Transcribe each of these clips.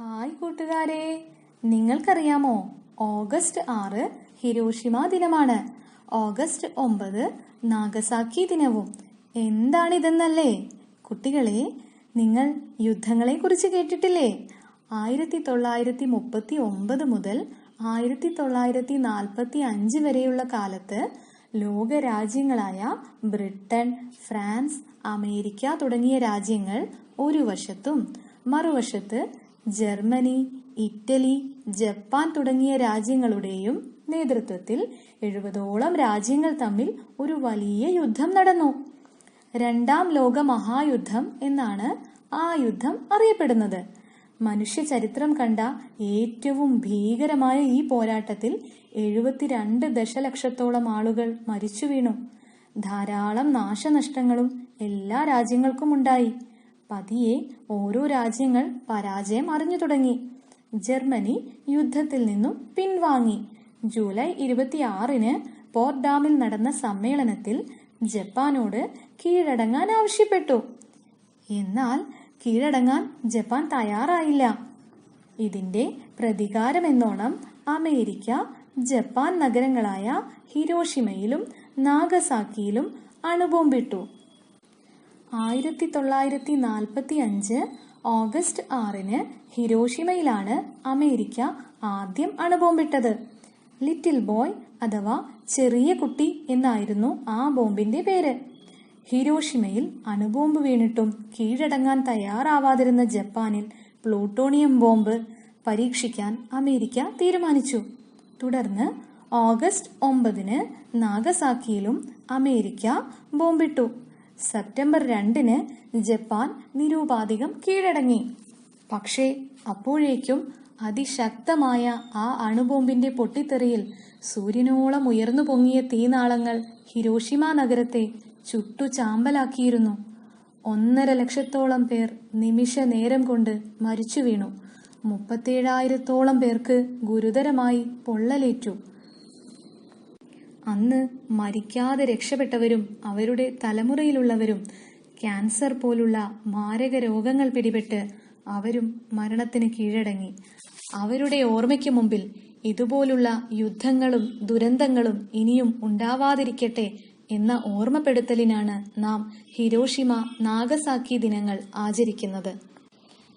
Hi കൂട്ടുകാരെ. നിങ്ങൾക്കറിയാമോ August ആറ് ഹിരോഷിമ ദിനമാണ്. ഓഗസ്റ്റ് ഒമ്പത് നാഗസാക്കി ദിനവും. എന്താണിതെന്നല്ലേ? കുട്ടികളെ നിങ്ങൾ യുദ്ധങ്ങളെ കുറിച്ച് കേട്ടിട്ടില്ലേ? ആയിരത്തി തൊള്ളായിരത്തി മുപ്പത്തി ഒമ്പത് മുതൽ ആയിരത്തി തൊള്ളായിരത്തി നാൽപ്പത്തി അഞ്ച് വരെയുള്ള കാലത്ത് ലോകരാജ്യങ്ങളായ ബ്രിട്ടൻ ഫ്രാൻസ് അമേരിക്ക തുടങ്ങിയ രാജ്യങ്ങൾ ഒരു വശത്തും മറുവശത്ത് ജർമ്മനി ഇറ്റലി ജപ്പാൻ തുടങ്ങിയ രാജ്യങ്ങളുടെയും നേതൃത്വത്തിൽ എഴുപതോളം രാജ്യങ്ങൾ തമ്മിൽ ഒരു വലിയ യുദ്ധം നടന്നു. രണ്ടാം ലോക മഹായുദ്ധം എന്നാണ് ആ യുദ്ധം അറിയപ്പെടുന്നത്. മനുഷ്യ ചരിത്രം കണ്ട ഏറ്റവും ഭീകരമായ ഈ പോരാട്ടത്തിൽ എഴുപത്തിരണ്ട് ദശലക്ഷത്തോളം ആളുകൾ മരിച്ചു വീണു ധാരാളം നാശനഷ്ടങ്ങളും എല്ലാ രാജ്യങ്ങൾക്കും ഉണ്ടായി. പതിയെ ഓരോ രാജ്യങ്ങൾ പരാജയം അറിഞ്ഞു തുടങ്ങി. ജർമ്മനി യുദ്ധത്തിൽ നിന്നും പിൻവാങ്ങി. ജൂലൈ ഇരുപത്തിയാറിന് പോർഡാമിൽ നടന്ന സമ്മേളനത്തിൽ ജപ്പാനോട് കീഴടങ്ങാൻ ആവശ്യപ്പെട്ടു. എന്നാൽ കീഴടങ്ങാൻ ജപ്പാൻ തയ്യാറായില്ല. ഇതിന്റെ പ്രതികാരം എന്നോണം അമേരിക്ക ജപ്പാൻ നഗരങ്ങളായ ഹിരോഷിമയിലും നാഗസാക്കിയിലും അണുബോംബിട്ടു. ആയിരത്തി തൊള്ളായിരത്തി നാൽപ്പത്തി അഞ്ച് ഓഗസ്റ്റ് ആറിന് ഹിരോഷിമയിലാണ് അമേരിക്ക ആദ്യം അണുബോംബിട്ടത്. ലിറ്റിൽ ബോയ് അഥവാ ചെറിയ കുട്ടി എന്നായിരുന്നു ആ ബോംബിന്റെ പേര്. ഹിരോഷിമയിൽ അണുബോംബ് വീണിട്ടും കീഴടങ്ങാൻ തയ്യാറാവാതിരുന്ന ജപ്പാനിൽ പ്ലൂട്ടോണിയം ബോംബ് പരീക്ഷിക്കാൻ അമേരിക്ക തീരുമാനിച്ചു. തുടർന്ന് ഓഗസ്റ്റ് ഒമ്പതിന് നാഗസാക്കിയിലും അമേരിക്ക ബോംബിട്ടു. സെപ്റ്റംബർ രണ്ടിന് ജപ്പാൻ നിരൂപാധികം കീഴടങ്ങി. പക്ഷേ അപ്പോഴേക്കും അതിശക്തമായ ആ അണുബോംബിന്റെ പൊട്ടിത്തെറിയിൽ സൂര്യനോളം ഉയർന്നു പൊങ്ങിയ തീനാളങ്ങൾ ഹിരോഷിമ നഗരത്തെ ചുട്ടു ചാമ്പലാക്കിയിരുന്നു ഒന്നര ലക്ഷത്തോളം പേർ നിമിഷ നേരം കൊണ്ട് മരിച്ചു വീണു മുപ്പത്തേഴായിരത്തോളം പേർക്ക് ഗുരുതരമായി പൊള്ളലേറ്റു. അന്ന് മരിക്കാതെ രക്ഷപ്പെട്ടവരും അവരുടെ തലമുറയിലുള്ളവരും ക്യാൻസർ പോലുള്ള മാരക രോഗങ്ങൾ പിടിപെട്ട് അവരും മരണത്തിന് കീഴടങ്ങി. അവരുടെ ഓർമ്മയ്ക്ക് മുമ്പിൽ ഇതുപോലുള്ള യുദ്ധങ്ങളും ദുരന്തങ്ങളും ഇനിയും ഉണ്ടാവാതിരിക്കട്ടെ എന്ന ഓർമ്മപ്പെടുത്തലിനാണ് നാം ഹിരോഷിമ നാഗസാക്കി ദിനങ്ങൾ ആചരിക്കുന്നത്.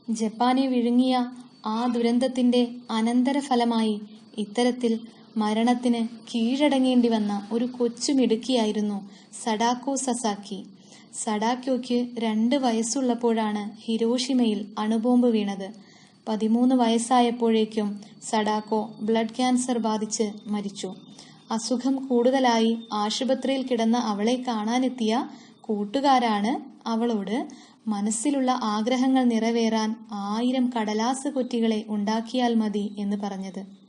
ജപ്പാനെ വിഴുങ്ങിയ ആ ദുരന്തത്തിന്റെ അനന്തരഫലമായി ഇത്തരത്തിൽ മരണത്തിന് കീഴടങ്ങേണ്ടി വന്ന ഒരു കൊച്ചുമിടുക്കിയായിരുന്നു സഡാക്കോ സസാക്കി. സഡാക്കോയ്ക്ക് രണ്ട് വയസ്സുള്ളപ്പോഴാണ് ഹിരോഷിമയിൽ അണുബോംബ് വീണത്. പതിമൂന്ന് വയസ്സായപ്പോഴേക്കും സഡാക്കോ ബ്ലഡ് ക്യാൻസർ ബാധിച്ച് മരിച്ചു. അസുഖം കൂടുതലായി ആശുപത്രിയിൽ കിടന്ന അവളെ കാണാനെത്തിയ കൂട്ടുകാരാണ് അവളോട് മനസ്സിലുള്ള ആഗ്രഹങ്ങൾ നിറവേറാൻ ആയിരം കടലാസ് കുറ്റികളെ ഉണ്ടാക്കിയാൽ മതി എന്ന് പറഞ്ഞത്.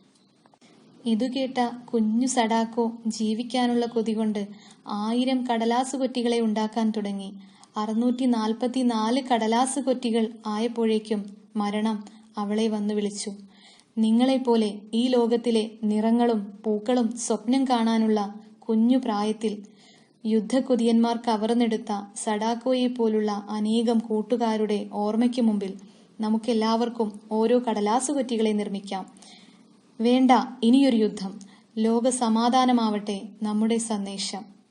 ഇതു കേട്ട കുഞ്ഞു സടാക്കോ ജീവിക്കാനുള്ള കൊതി കൊണ്ട് ആയിരം കടലാസു കൊറ്റികളെ ഉണ്ടാക്കാൻ തുടങ്ങി. അറുന്നൂറ്റി നാൽപ്പത്തി നാല് കടലാസു കൊറ്റികൾ ആയപ്പോഴേക്കും മരണം അവളെ വന്നു വിളിച്ചു. നിങ്ങളെപ്പോലെ ഈ ലോകത്തിലെ നിറങ്ങളും പൂക്കളും സ്വപ്നം കാണാനുള്ള കുഞ്ഞു പ്രായത്തിൽ യുദ്ധക്കൊതിയന്മാർ കവർന്നെടുത്ത സടാക്കോയെ പോലുള്ള അനേകം കൂട്ടുകാരുടെ ഓർമ്മയ്ക്ക് മുമ്പിൽ നമുക്കെല്ലാവർക്കും ഓരോ കടലാസ് കൊറ്റികളെ നിർമ്മിക്കാം. വേണ്ട ഇനിയൊരു യുദ്ധം. ലോക സമാധാനമാവട്ടെ നമ്മുടെ സന്ദേശം.